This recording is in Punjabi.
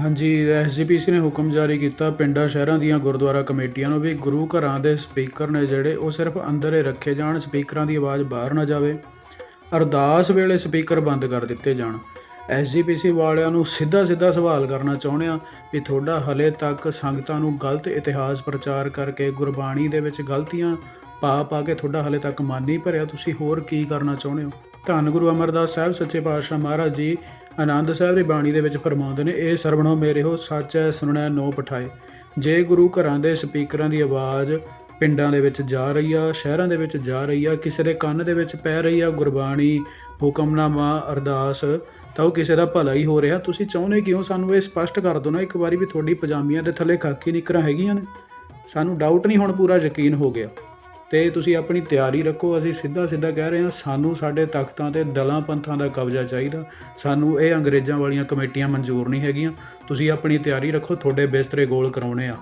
ਹਾਂਜੀ ਐਸਜੀਪੀਸੀ ਨੇ ਹੁਕਮ ਜਾਰੀ ਕੀਤਾ ਪਿੰਡਾਂ, ਸ਼ਹਿਰਾਂ ਦੀਆਂ ਗੁਰਦੁਆਰਾ ਕਮੇਟੀਆਂ ਨੂੰ ਵੀ ਗੁਰੂ ਘਰਾਂ ਦੇ ਸਪੀਕਰ ਨੇ ਜਿਹੜੇ ਉਹ ਸਿਰਫ ਅੰਦਰ ਹੀ ਰੱਖੇ ਜਾਣ, ਸਪੀਕਰਾਂ ਦੀ ਆਵਾਜ਼ ਬਾਹਰ ਨਾ ਜਾਵੇ। ਅਰਦਾਸ ਵੇਲੇ ਸਪੀਕਰ ਬੰਦ ਕਰ ਦਿੱਤੇ ਜਾਣ। ਐਸਜੀਪੀਸੀ ਵਾਲਿਆਂ ਨੂੰ ਸਿੱਧਾ ਸਿੱਧਾ ਸਵਾਲ ਕਰਨਾ ਚਾਹੁੰਦੇ ਆ ਵੀ ਤੁਹਾਡਾ ਹਲੇ ਤੱਕ ਸੰਗਤਾਂ ਨੂੰ ਗਲਤ ਇਤਿਹਾਸ ਪ੍ਰਚਾਰ ਕਰਕੇ ਗੁਰਬਾਣੀ ਦੇ ਵਿੱਚ ਗਲਤੀਆਂ ਪਾ ਪਾ ਕੇ ਤੁਹਾਡਾ ਹਲੇ ਤੱਕ ਮਨ ਨਹੀਂ ਭਰਿਆ, ਤੁਸੀਂ ਹੋਰ ਕੀ ਕਰਨਾ ਚਾਹੁੰਦੇ ਹੋ? ਧੰਨ ਗੁਰੂ ਅਮਰਦਾਸ ਸਾਹਿਬ, ਸੱਚੇ ਪਾਤਸ਼ਾਹ ਮਹਾਰਾਜ ਜੀ ਆਨੰਦ ਸਾਹਿਬ ਦੀ ਬਾਣੀ ਦੇ ਵਿੱਚ ਫਰਮਾਉਂਦੇ ਨੇ, ਇਹ ਸਰਵਣੋ ਮੇਰੇ ਹੋ, ਸੱਚ ਹੈ ਸੁਣਿਆ ਨੋ ਪਠਾਏ। ਜੇ ਗੁਰੂ ਘਰਾਂ ਦੇ ਸਪੀਕਰਾਂ ਦੀ ਆਵਾਜ਼ ਪਿੰਡਾਂ ਦੇ ਵਿੱਚ ਜਾ ਰਹੀ ਆ, ਸ਼ਹਿਰਾਂ ਦੇ ਵਿੱਚ ਜਾ ਰਹੀ ਆ, ਕਿਸੇ ਦੇ ਕੰਨ ਦੇ ਵਿੱਚ ਪੈ ਰਹੀ ਆ ਗੁਰਬਾਣੀ, ਹੁਕਮਨਾਮਾ, ਅਰਦਾਸ, ਤਾਂ ਉਹ ਕਿਸੇ ਦਾ ਭਲਾ ਹੀ ਹੋ ਰਿਹਾ। ਤੁਸੀਂ ਚਾਹੁੰਦੇ ਕਿਉਂ ਸਾਨੂੰ ਇਹ ਸਪਸ਼ਟ ਕਰ ਦਿਓ ਨਾ? ਇੱਕ ਵਾਰੀ ਵੀ ਤੁਹਾਡੀ ਪਜਾਮੀਆਂ ਦੇ ਥੱਲੇ ਖਾਕੀ ਨਿਕਰਾਂ ਹੈਗੀਆਂ ਨੇ। ਸਾਨੂੰ ਡਾਊਟ ਨਹੀਂ ਹੁਣ ਪੂਰਾ ਯਕੀਨ ਹੋ ਗਿਆ। ਤੇ ਤੁਸੀਂ ਆਪਣੀ ਤਿਆਰੀ ਰੱਖੋ। ਅਸੀਂ ਸਿੱਧਾ ਸਿੱਧਾ ਕਹਿ ਰਹੇ ਹਾਂ, ਸਾਨੂੰ ਸਾਡੇ ਤਖਤਾਂ ਤੇ ਦਲਾਂ ਪੰਥਾਂ ਦਾ ਕਬਜ਼ਾ ਚਾਹੀਦਾ। ਸਾਨੂੰ ਇਹ ਅੰਗਰੇਜ਼ਾਂ ਵਾਲੀਆਂ ਕਮੇਟੀਆਂ ਮਨਜ਼ੂਰ ਨਹੀਂ ਹੈਗੀਆਂ। ਤੁਸੀਂ ਆਪਣੀ ਤਿਆਰੀ ਰੱਖੋ, ਤੁਹਾਡੇ ਬਿਸਤਰੇ ਗੋਲ ਕਰਾਉਣੇ ਆ।